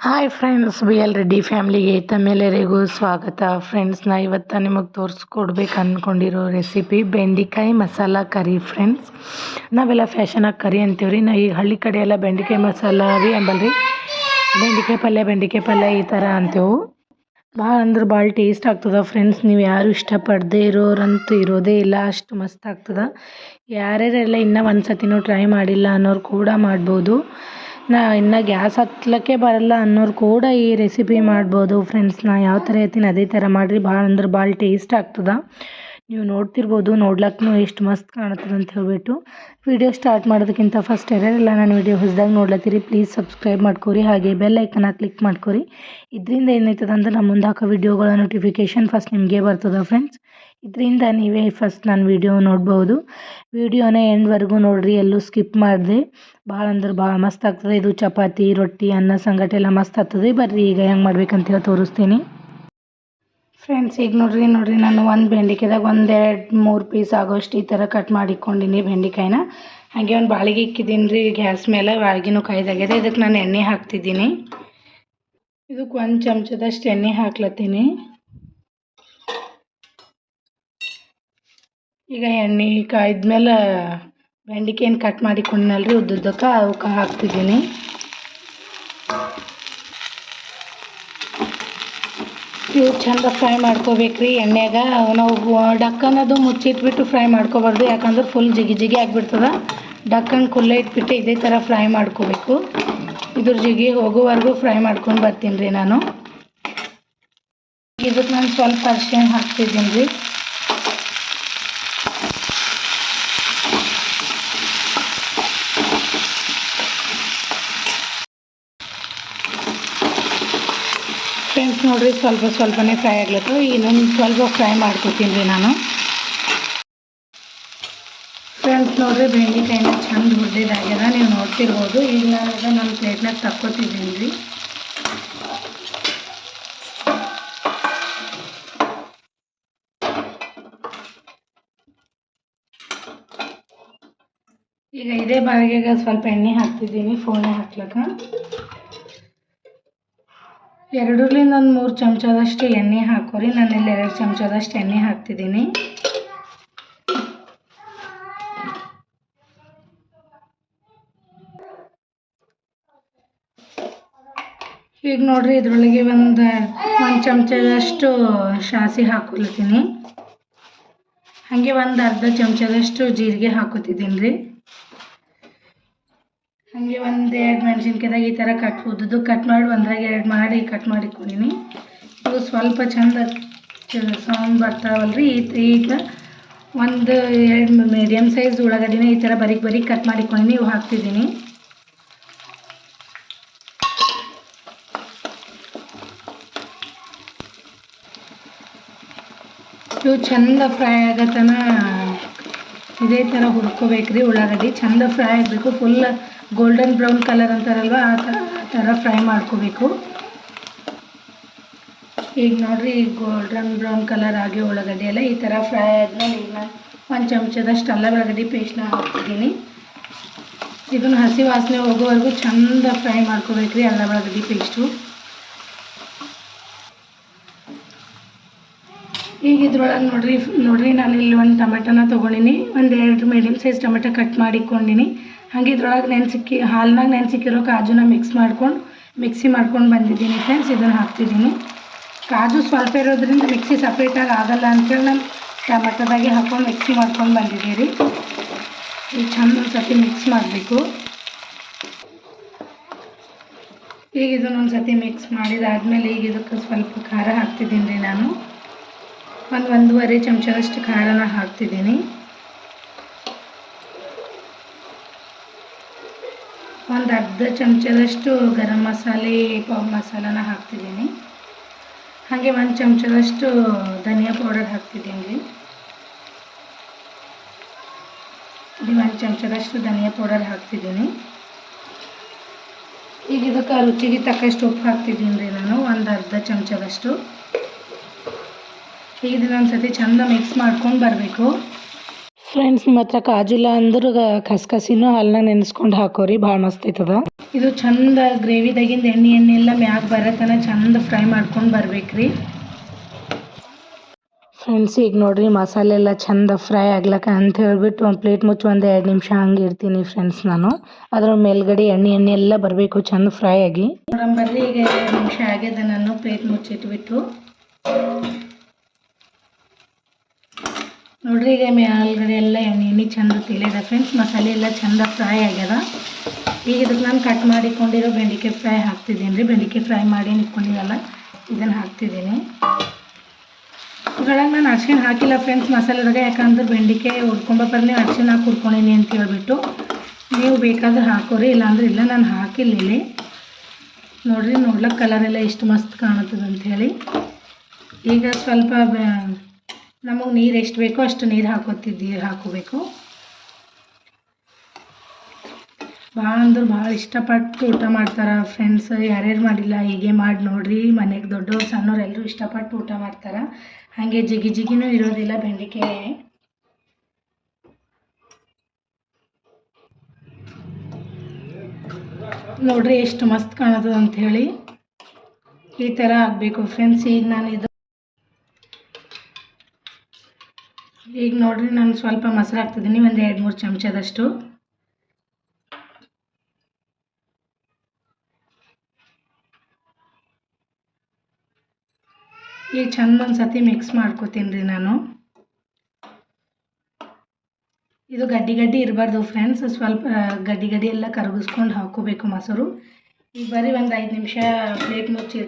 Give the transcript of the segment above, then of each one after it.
Hi friends B L Reddy ಫ್ಯಾಮ್ಲಿಗೆ ತಮ್ಮೆಲ್ಲರಿಗೂ ಸ್ವಾಗತ. Friends ನಾ ಇವತ್ತು ನಿಮಗೆ ತೋರಿಸ್ಕೊಡ್ಬೇಕು ಅಂದ್ಕೊಂಡಿರೋ ರೆಸಿಪಿ ಬೆಂಡೆಕಾಯಿ ಮಸಾಲ ಕರಿ ಫ್ರೆಂಡ್ಸ್ ನಾವೆಲ್ಲ ಫ್ಯಾಷನಾಗಿ ಕರಿ ಅಂತೀವಿ ರೀ ನಾ ಈಗ ಹಳ್ಳಿ ಕಡೆ ಎಲ್ಲ ಬೆಂಡೆಕಾಯಿ ಮಸಾಲ ರೀ ಅಂಬಲ್ರಿ. ಬೆಂಡೆಕಾಯಿ ಪಲ್ಯ ಬೆಂಡೆಕಾಯಿ ಪಲ್ಯ ಈ ಥರ ಅಂತೀವು. ಭಾಳ ಅಂದ್ರೆ ಭಾಳ ಟೇಸ್ಟ್ ಆಗ್ತದ ಫ್ರೆಂಡ್ಸ್ ನೀವು ಯಾರು ಇಷ್ಟಪಡದೇ ಇರೋರಂತೂ ಇರೋದೇ ಇಲ್ಲ. ಅಷ್ಟು ಮಸ್ತ್ ಆಗ್ತದ. ಯಾರ್ಯಾರೆಲ್ಲ ಇನ್ನೂ ಒಂದು ಸತಿನೂ ಟ್ರೈ ಮಾಡಿಲ್ಲ ಅನ್ನೋರು ಕೂಡ ಮಾಡ್ಬೋದು. ನಾ ಇನ್ನು ಗ್ಯಾಸ್ ಹತ್ಲಿಕ್ಕೆ ಬರಲ್ಲ ಅನ್ನೋರು ಕೂಡ ಈ ರೆಸಿಪಿ ಮಾಡ್ಬೋದು. ಫ್ರೆಂಡ್ಸ್ ನಾ ಯಾವ ಥರ ಹೇಳ್ತೀನಿ ಅದೇ ಥರ ಮಾಡಿರಿ. ಭಾಳ ಅಂದ್ರೆ ಭಾಳ ಟೇಸ್ಟ್ ಆಗ್ತದೆ. ನೀವು ನೋಡ್ತಿರ್ಬೋದು ನೋಡ್ಲಕ್ಕೂ ಎಷ್ಟು ಮಸ್ತ್ ಕಾಣುತ್ತದೆ ಅಂತ ಹೇಳ್ಬಿಟ್ಟು. ವಿಡಿಯೋ ಸ್ಟಾರ್ಟ್ ಮಾಡೋದಕ್ಕಿಂತ ಫಸ್ಟ್ ಯಾರ್ಯಾರೆಲ್ಲ ನಾನು ವಿಡಿಯೋ ಹೊಸದಾಗಿ ನೋಡ್ಲತ್ತೀರಿ. ಪ್ಲೀಸ್ ಸಬ್ಸ್ಕ್ರೈಬ್ ಮಾಡ್ಕೊರಿ, ಹಾಗೆ ಬೆಲ್ ಐಕನ್ನ ಕ್ಲಿಕ್ ಮಾಡ್ಕೊರಿ. ಇದರಿಂದ ಏನಾಯ್ತದ ಅಂದ್ರೆ ನಮ್ಮ ಮುಂದೆ ಹಾಕೋ ವಿಡಿಯೋಗಳ ನೋಟಿಫಿಕೇಷನ್ ಫಸ್ಟ್ ನಿಮಗೆ ಬರ್ತದೆ ಫ್ರೆಂಡ್ಸ್ ಇದರಿಂದ ನೀವೇ ಫಸ್ಟ್ ನಾನು ವಿಡಿಯೋ ನೋಡ್ಬೋದು. ವಿಡಿಯೋನ ಎಂಡ್ವರೆಗೂ ನೋಡಿರಿ, ಎಲ್ಲೂ ಸ್ಕಿಪ್ ಮಾಡಿದೆ. ಭಾಳ ಅಂದ್ರೆ ಭಾಳ ಮಸ್ತ್ ಆಗ್ತದೆ. ಇದು ಚಪಾತಿ, ರೊಟ್ಟಿ, ಅನ್ನ, ಸಂಗಟ ಎಲ್ಲ ಮಸ್ತ್ ಆಗ್ತದೆ. ಬರ್ರಿ ಈಗ ಹೆಂಗೆ ಮಾಡ್ಬೇಕಂತ ಹೇಳಿ ತೋರಿಸ್ತೀನಿ. ಫ್ರೆಂಡ್ಸ್ ಈಗ ನೋಡ್ರಿ ನೋಡ್ರಿ, ನಾನು ಒಂದು ಬೆಂಡೆಕಾಯ್ದಾಗ ಒಂದೆರಡು, ಮೂರು ಪೀಸ್ ಆಗೋಷ್ಟು ಈ ಥರ ಕಟ್ ಮಾಡಿಕ್ಕೊಂಡಿನಿ ಬೆಂಡೆಕಾಯಿನ. ಹಾಗೆ ಒಂದು ಬಾಳಿಗೆ ಇಕ್ಕಿದ್ದೀನಿ ರೀ ಗ್ಯಾಸ್ ಮೇಲೆ ಬಾಳಿಗೆನೂ ಕಾಯ್ದಾಗಿದೆ ಇದಕ್ಕೆ ನಾನು ಎಣ್ಣೆ ಹಾಕ್ತಿದ್ದೀನಿ. ಇದಕ್ಕೆ ಒಂದು ಚಮಚದಷ್ಟು ಎಣ್ಣೆ ಹಾಕ್ಲತ್ತೀನಿ. ಈಗ ಎಣ್ಣೆ ಕಾಯ್ದ ಮೇಲೆ ಬೆಂಡೆಕಾಯಿನ ಕಟ್ ಮಾಡಿಕೊಂಡಿನಲ್ರಿ ಉದ್ದುದ್ದಕ್ಕೆ ಅವಕ್ಕೆ ಹಾಕ್ತಿದ್ದೀನಿ. ಇವು ಚಂದ ಫ್ರೈ ಮಾಡ್ಕೋಬೇಕ್ರಿ ಎಣ್ಣೆಗ. ನಾವು ಡಕ್ಕನದು ಮುಚ್ಚಿಟ್ಬಿಟ್ಟು ಫ್ರೈ ಮಾಡ್ಕೋಬಾರ್ದು. ಯಾಕಂದ್ರೆ ಫುಲ್ ಜಿಗಿ ಜಿಗಿ ಆಗಿಬಿಡ್ತದೆ. ಡಕ್ಕನ್ ಕುಲ್ಲೆ ಇಟ್ಬಿಟ್ಟು ಇದೇ ಥರ ಫ್ರೈ ಮಾಡ್ಕೋಬೇಕು. ಇದ್ರ ಜಿಗಿ ಹೋಗೋವರೆಗೂ ಫ್ರೈ ಮಾಡ್ಕೊಂಡು ಬರ್ತೀನಿ ರೀ ನಾನು. ಇದಕ್ಕೆ ನಾನು ಸ್ವಲ್ಪ ಅರ್ಶಿಣ ಹಾಕ್ತಿದ್ದೀನಿ ರೀ ಫ್ರೆಂಡ್ಸ್ ನೋಡ್ರಿ ಸ್ವಲ್ಪ ಸ್ವಲ್ಪನೇ ಫ್ರೈ ಆಗ್ಲತ್ತು. ಇನ್ನೊಂದು ಸ್ವಲ್ಪ ಫ್ರೈ ಮಾಡ್ಕೊತೀನಿ ರೀ ನಾನು. ಫ್ರೆಂಡ್ಸ್ ನೋಡ್ರಿ ಬೆಂಡೆಕಾಯಿನ ಚೆಂದ ಹುರಿದಿದ್ದಾಗ್ಯದ ನೀವು ನೋಡ್ತಿರ್ಬೋದು. ಈಗ ನಾನು ನನ್ನ ಪ್ಲೇಟ್ನಾಗ ತಕ್ಕೋತಿದ್ದೀನಿ ರೀ. ಈಗ ಇದೇ ಬಾವಿಗೆ ಸ್ವಲ್ಪ ಎಣ್ಣೆ ಹಾಕ್ತಿದ್ದೀನಿ ಫೋನೆ ಹಾಕ್ಲಕ್ಕ. ಎರಡರಿಂದ ಒಂದು ಮೂರು ಚಮಚದಷ್ಟು ಎಣ್ಣೆ ಹಾಕೋರಿ. ಇಲ್ಲಿ ಎರಡು ಚಮಚದಷ್ಟು ಎಣ್ಣೆ ಹಾಕ್ತಿದ್ದೀನಿ. ಈಗ ನೋಡ್ರಿ ಇದ್ರೊಳಗೆ ಒಂದು ಒಂದು ಚಮಚದಷ್ಟು ಸಾಸಿ ಹಾಕೊಳ್ತೀನಿ. ಹಾಗೆ ಒಂದು ಅರ್ಧ ಚಮಚದಷ್ಟು ಜೀರಿಗೆ ಹಾಕೋತಿದ್ದೀನಿ ರೀ. ಹಾಗೆ ಒಂದು ಎರಡು ಮೆಣಸಿನ್ಕಾಯ್ದಾಗ ಈ ಥರ ಕಟ್ ಉದ್ದು ಕಟ್ ಮಾಡಿ ಒಂದ್ರಾಗ ಎರಡು ಮಾಡಿ ಕಟ್ ಮಾಡಿಕೊಂಡೀನಿ ಇವು ಸ್ವಲ್ಪ ಚಂದ ಸೌಂಡ್ ಬರ್ತಾವಲ್ರಿ ಈಗ ಒಂದು ಎರಡು ಮೀಡಿಯಮ್ ಸೈಜ್ ಉಳ್ಳಾಗಡ್ಡಿನ ಈ ಥರ ಬರೀಕ್ ಬರೀಕ್ ಕಟ್ ಮಾಡಿಕೊಂಡೀನಿ ಇವು ಹಾಕ್ತಿದ್ದೀನಿ. ಇವು ಚಂದ ಫ್ರೈ ಆಗತನ ಇದೇ ಥರ ಹುರ್ಕೋಬೇಕ್ರಿ ಉಳ್ಳಾಗಡ್ಡಿ. ಚಂದ ಫ್ರೈ ಆಗಬೇಕು, ಫುಲ್ ಗೋಲ್ಡನ್ ಬ್ರೌನ್ ಕಲರ್ ಅಂತಾರಲ್ವ? ಆ ಥರ ಆ ಥರ ಫ್ರೈ ಮಾಡ್ಕೋಬೇಕು. ಈಗ ನೋಡಿರಿ ಈಗ ಗೋಲ್ಡನ್ ಬ್ರೌನ್ ಕಲರ್ ಆಗಿ ಉಳ್ಳಾಗಡ್ಡಿ ಎಲ್ಲ ಈ ಥರ ಫ್ರೈ ಆದ್ಮೇಲೆ ಈಗ ನಾನು ಒಂದು ಚಮಚದಷ್ಟು ಅಲ್ಲ ಉಳ್ಳಾಗಡ್ಡಿ ಪೇಸ್ಟ್ನ ಹಾಕ್ತಿದ್ದೀನಿ ಇದನ್ನು ಹಸಿ ವಾಸನೆ ಹೋಗೋವರೆಗೂ ಚಂದ ಫ್ರೈ ಮಾಡ್ಕೋಬೇಕ್ರಿ ಅಲ್ಲ ಉಳ್ಳಾಗಡ್ಡಿ ಪೇಸ್ಟು ಈಗ ಇದ್ರೊಳಗೆ ನೋಡ್ರಿ ನೋಡ್ರಿ ನಾನು ಇಲ್ಲಿ ಒಂದು ಟೊಮೆಟೊನ ತೊಗೊಂಡಿನಿ, ಒಂದು ಎರಡು ಮೀಡಿಯಮ್ ಸೈಜ್ ಟೊಮೆಟೊ ಕಟ್ ಮಾಡಿಕೊಂಡಿನಿ. ಹಾಗೆ ಇದ್ರೊಳಗೆ ನೆನ್ಸಿಕ್ಕಿ, ಹಾಲ್ನಾಗ ನೆನ್ಸಿಕ್ಕಿರೋ ಕಾಜುನ ಮಿಕ್ಸ್ ಮಾಡ್ಕೊಂಡು ಮಿಕ್ಸಿ ಮಾಡ್ಕೊಂಡು ಬಂದಿದ್ದೀನಿ ಫ್ರೆಂಡ್ಸ್ ಇದನ್ನು ಹಾಕ್ತಿದ್ದೀನಿ. ಕಾಜು ಸ್ವಲ್ಪ ಇರೋದ್ರಿಂದ ಮಿಕ್ಸಿ ಸಪ್ರೇಟಾಗಿ ಆಗಲ್ಲ ಅಂತೇಳಿ ನಾನು ಟೊಮೆಟೊದಾಗೆ ಹಾಕ್ಕೊಂಡು ಮಿಕ್ಸಿ ಮಾಡ್ಕೊಂಡು ಬಂದಿದ್ದೀರಿ. ಈಗ ಚಂದ ಒಂದು ಮಿಕ್ಸ್ ಮಾಡಬೇಕು. ಈಗ ಇದನ್ನೊಂದು ಸತಿ ಮಿಕ್ಸ್ ಮಾಡಿದಾದ್ಮೇಲೆ ಈಗ ಇದಕ್ಕೆ ಸ್ವಲ್ಪ ಖಾರ ಹಾಕ್ತಿದ್ದೀನಿ ರೀ ನಾನು. ಒಂದು ಒಂದೂವರೆ ಚಮಚದಷ್ಟು ಖಾರನ ಹಾಕ್ತಿದ್ದೀನಿ. ಒಂದು ಅರ್ಧ ಚಮಚದಷ್ಟು ಗರಂ ಮಸಾಲೆ, ಪಾವ್ ಮಸಾಲನ ಹಾಕ್ತಿದ್ದೀನಿ. ಹಾಗೆ ಒಂದು ಚಮಚದಷ್ಟು ಧನಿಯಾ ಪೌಡರ್ ಹಾಕ್ತಿದ್ದೀನಿ ರೀ. ಇದು ಒಂದು ಚಮಚದಷ್ಟು ಧನಿಯಾ ಪೌಡರ್ ಹಾಕ್ತಿದ್ದೀನಿ. ಈಗ ಇದಕ್ಕೆ ರುಚಿಗೆ ತಕ್ಕಷ್ಟು ಉಪ್ಪು ಹಾಕ್ತಿದ್ದೀನಿ ರೀ ನಾನು, ಒಂದು ಅರ್ಧ ಚಮಚದಷ್ಟು. ಈಗ ಇದನ್ನ ಸತಿ ಚಂದ ಮಿಕ್ಸ್ ಮಾಡ್ಕೊಂಡು ಬರಬೇಕು. ಫ್ರೆಂಡ್ಸ್ ನಿಮ್ಮ ಹತ್ರ ಕಾಜು ಇಲ್ಲ ಅಂದ್ರೆ ಕಸ್ಕಸಿನೂ ಹಾಲನ್ನ ನೆನೆಸ್ಕೊಂಡು ಹಾಕೋರಿ ಭಾಳ ಮಸ್ತ್ ಐತದ. ಇದು ಚಂದ ಗ್ರೇವಿದಾಗಿಂದ ಎಣ್ಣೆ ಎಣ್ಣೆ ಎಲ್ಲ ಮ್ಯಾಗ ಬರತನ ಚಂದ ಫ್ರೈ ಮಾಡ್ಕೊಂಡು ಬರ್ಬೇಕ್ರಿ. ಫ್ರೆಂಡ್ಸ್ ಈಗ ನೋಡ್ರಿ ಮಸಾಲೆ ಎಲ್ಲ ಚಂದ ಫ್ರೈ ಆಗ್ಲಕ್ಕ ಅಂತ ಹೇಳ್ಬಿಟ್ಟು ಒಂದು ಪ್ಲೇಟ್ ಮುಚ್ಚಿ ಒಂದು ಎರಡು ನಿಮಿಷ ಹಂಗೆ ಇರ್ತೀನಿ ಫ್ರೆಂಡ್ಸ್ ನಾನು. ಅದ್ರ ಮೇಲ್ಗಡೆ ಎಣ್ಣೆ ಎಣ್ಣೆ ಎಲ್ಲ ಬರಬೇಕು ಚಂದ ಫ್ರೈ ಆಗಿ. ಬರ್ರಿ ಈಗ ಎರಡು ನಿಮಿಷ ಆಗ್ಯದ ನಾನು ಪ್ಲೇಟ್ ಮುಚ್ಚಿಟ್ಬಿಟ್ಟು. ನೋಡ್ರಿ, ಈಗ ಮೇಲ್ಗಡೆ ಎಲ್ಲ ಎಣ್ಣೆ ಎಣ್ಣೆ ಚಂದ ತಿಳಿದ ಫ್ರೆಂಡ್ಸ್ ಮಸಾಲೆ ಎಲ್ಲ ಚಂದ ಫ್ರೈ ಆಗ್ಯದ. ಈಗ ಇದಕ್ಕೆ ನಾನು ಕಟ್ ಮಾಡಿಕೊಂಡಿರೋ ಬೆಂಡಿಕಾಯಿ ಫ್ರೈ ಹಾಕ್ತಿದ್ದೀನಿ ರೀ ಬೆಂಡಿಕಾಯಿ ಫ್ರೈ ಮಾಡಿ ಇಟ್ಕೊಂಡಿರಲ್ಲ ಇದನ್ನು ಹಾಕ್ತಿದ್ದೀನಿ ಇದ್ರೊಳಗೆ ನಾನು ಅರ್ಶಿಣ ಹಾಕಿಲ್ಲ ಫ್ರೆಂಡ್ಸ್ ಮಸಾಲೆದಾಗ, ಯಾಕಂದ್ರೆ ಬೆಂಡಿಕಾಯಿ ಹುರ್ಕೊಂಬಪ್ಪರ್ ಬರಲಿ, ಅರ್ಶಿಣ ಹಾಕಿ ಅಂತ ಹೇಳ್ಬಿಟ್ಟು ನೀವು ಬೇಕಾದ್ರೆ ಹಾಕೋರಿ, ಇಲ್ಲಾಂದ್ರೆ ಇಲ್ಲ, ನಾನು ಹಾಕಿಲ್ಲ ಇಲ್ಲಿ ನೋಡ್ರಿ ನೋಡ್ಲಕ್ಕೆ ಕಲರ್ ಎಲ್ಲ ಎಷ್ಟು ಮಸ್ತ್ ಕಾಣುತ್ತದೆ ಅಂಥೇಳಿ ಈಗ ಸ್ವಲ್ಪ ನಮಗೆ ನೀರು ಎಷ್ಟು ಬೇಕೋ ಅಷ್ಟು ನೀರು ಹಾಕೋತಿದ್ದೀವಿ ಹಾಕೋಬೇಕು. ಭಾಳ ಅಂದ್ರೆ ಭಾಳ ಇಷ್ಟಪಟ್ಟು ಊಟ ಮಾಡ್ತಾರೆ ಫ್ರೆಂಡ್ಸ್ ಯಾರ್ಯಾರು ಮಾಡಿಲ್ಲ, ಹೀಗೆ ಮಾಡಿ ನೋಡ್ರಿ, ಮನೆಗೆ ದೊಡ್ಡವ್ರು ಸಣ್ಣವ್ರು ಎಲ್ಲರೂ ಇಷ್ಟಪಟ್ಟು ಊಟ ಮಾಡ್ತಾರೆ. ಹಾಗೆ ಜಿಗಿ ಜಿಗಿನೂ ಇರೋದಿಲ್ಲ ಬೆಂಡೆಕಾಯಿ ನೋಡ್ರಿ ಎಷ್ಟು ಮಸ್ತ್ ಕಾಣತದ ಅಂತ ಹೇಳಿ ಈ ಥರ ಆಗಬೇಕು ಫ್ರೆಂಡ್ಸ್ ಈಗ ನಾನು ಇದು ಈಗ ನೋಡ್ರಿ, ನಾನು ಸ್ವಲ್ಪ ಮೊಸರು ಹಾಕ್ತಿದ್ದೀನಿ ಒಂದು ಎರಡು, ಮೂರು ಚಮಚದಷ್ಟು ಈಗ ಚಂದ ಒಂದು ಸತಿ ಮಿಕ್ಸ್ ಮಾಡ್ಕೋತೀನಿ ರೀ ನಾನು. ಇದು ಗಡ್ಡಿ ಗಡ್ಡಿ ಇರಬಾರ್ದು ಫ್ರೆಂಡ್ಸ್ ಸ್ವಲ್ಪ ಗಡ್ಡಿ ಗಡ್ಡಿ ಎಲ್ಲ ಕರಗಿಸ್ಕೊಂಡು ಹಾಕೋಬೇಕು ಮೊಸರು. ಈಗ ಬರೀ ಒಂದು ಐದು ನಿಮಿಷ ಪ್ಲೇಟ್ ಮುಚ್ಚಿ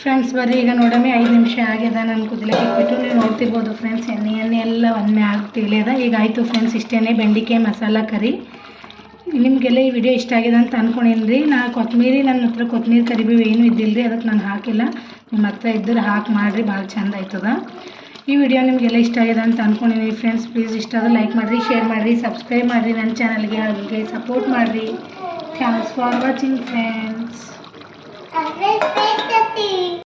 ಫ್ರೆಂಡ್ಸ್ ಬರ್ರಿ ಈಗ ನೋಡಮ್ಮಿ ಐದು ನಿಮಿಷ ಆಗ್ಯದ, ನಾನು ಕುದಲಿಕ್ಕೆ ಇಟ್ಬಿಟ್ಟು ನೀವು ನೋಡ್ತಿರ್ಬೋದು ಫ್ರೆಂಡ್ಸ್ ಎಣ್ಣೆ ಎಣ್ಣೆ ಎಲ್ಲ ಒಮ್ಮೆ ಆಗ್ತಿಲ್ಲದ ಈಗ ಆಯಿತು ಫ್ರೆಂಡ್ಸ್ ಇಷ್ಟೇ ಬೆಂಡಿಕಾಯಿ ಮಸಾಲ ಕರಿ. ನಿಮಗೆಲ್ಲ ಈ ವಿಡಿಯೋ ಇಷ್ಟ ಆಗಿದೆ ಅಂತ ಅನ್ಕೊಂಡೇನಿ ರೀ ನಾ ಕೊತ್ತಂಬರಿ ನನ್ನ ಹತ್ರ ಕೊತ್ತಂಬರಿ ಕರಿಬೇವು ಏನೂ ಇದ್ದಿಲ್ಲ ರೀ ಅದಕ್ಕೆ ನಾನು ಹಾಕಿಲ್ಲ. ನಿಮ್ಮ ಹತ್ರ ಇದ್ದರೆ ಹಾಕಿ ಮಾಡಿರಿ, ಭಾಳ ಚಂದ ಆಯ್ತದ. ಈ ವಿಡಿಯೋ ನಿಮಗೆಲ್ಲ ಇಷ್ಟ ಆಗಿದೆ ಅಂತ ಅನ್ಕೊಂಡಿನಿ ಫ್ರೆಂಡ್ಸ್ ಪ್ಲೀಸ್ ಇಷ್ಟ ಆದರೆ ಲೈಕ್ ಮಾಡಿರಿ ಶೇರ್ ಮಾಡಿರಿ ಸಬ್ಸ್ಕ್ರೈಬ್ ಮಾಡಿರಿ ನನ್ನ ಚಾನಲ್ಗೆ ಹಾಗೆ ಸಪೋರ್ಟ್ ಮಾಡಿರಿ. Thanks for watching friends Al respecto a ti.